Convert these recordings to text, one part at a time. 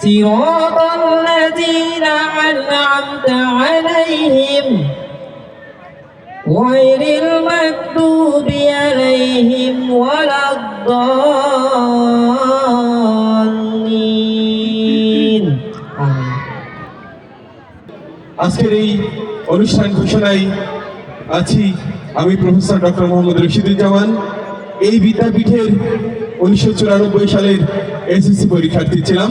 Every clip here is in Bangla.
صراط الذين أنعمت عليهم غير المكتوب عليهم ولا الضالين آمين আজকের এই অনুষ্ঠান ঘোষণায় আছি আমি প্রফেসর ডক্টর মোহাম্মদ রশিদুজ্জামান এই বিদ্যাপীঠের উনিশশো চুরানব্বই সালের এসএসসি পরীক্ষার্থী ছিলাম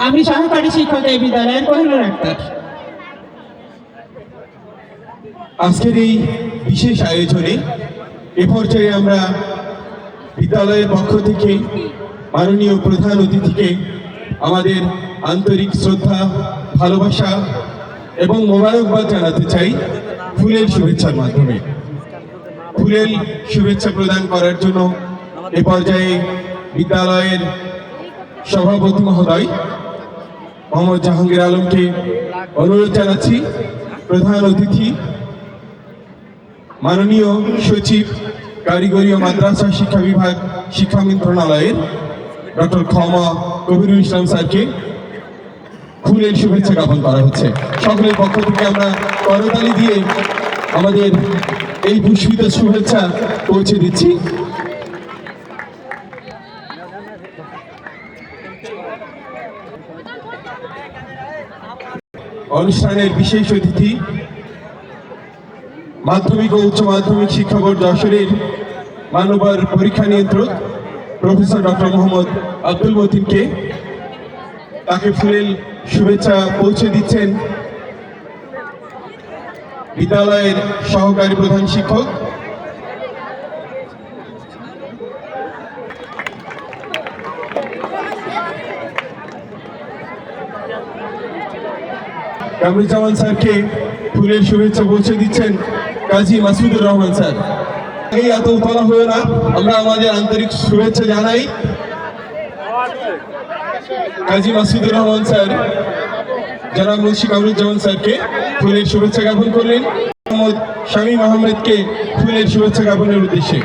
আমি সহকারী শিক্ষক এই বিদ্যালয়ের কোহিনুর আক্তার আজকের এই বিশেষ আয়োজনে এ পর্যায়ে আমরা বিদ্যালয়ের পক্ষ থেকে মাননীয় প্রধান অতিথিকে আমাদের আন্তরিক শ্রদ্ধা, ভালোবাসা এবং মোবারকবাদ জানাতে চাই ফুলের শুভেচ্ছার মাধ্যমে। ফুলের শুভেচ্ছা প্রদান করার জন্য এ পর্যায়ে বিদ্যালয়ের সভাপতি মহোদয় মোহাম্মদ জাহাঙ্গীর আলমকে অনুরোধ জানাচ্ছি প্রধান অতিথি, মাননীয় সচিব কারিগরি ও মাদ্রাসা শিক্ষা বিভাগ শিক্ষা মন্ত্রণালয়ের ডক্টর ক্ষমা কবিরুল ইসলাম স্যারকে ফুলের শুভেচ্ছা জ্ঞাপন করা হচ্ছে। সকলের পক্ষ থেকে আমরা করতালি দিয়ে আমাদের এই পুষ্পিত শুভেচ্ছা পৌঁছে দিচ্ছি। অনুষ্ঠানের বিশেষ অতিথি মাধ্যমিক ও উচ্চ মাধ্যমিক শিক্ষা বোর্ড যশোরের মানবার পরীক্ষা নিয়ন্ত্রক প্রফেসর ডক্টর মোহাম্মদ আব্দুল মতিনকে তাকে ফুলেল শুভেচ্ছা পৌঁছে দিচ্ছেন বিদ্যালয়ের সহকারী প্রধান শিক্ষক কামরুজ্জামান স্যারকে ফুলের শুভেচ্ছা পৌঁছে দিচ্ছেন কাজী মাসুদুর রহমান স্যার এই এত উতলা হয়ে না আমরা আমাদের আন্তরিক শুভেচ্ছা জানাই কাজী মাসুদুর রহমান স্যার জনাব মুন্সি কামরুজ্জামান স্যারকে ফুলের শুভেচ্ছা জ্ঞাপন করলেন মোহাম্মদ শামীম আহমেদকে ফুলের শুভেচ্ছা জ্ঞাপনের উদ্দেশ্যে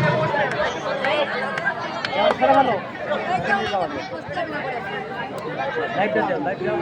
লাইভ দাও লাইভ দাও।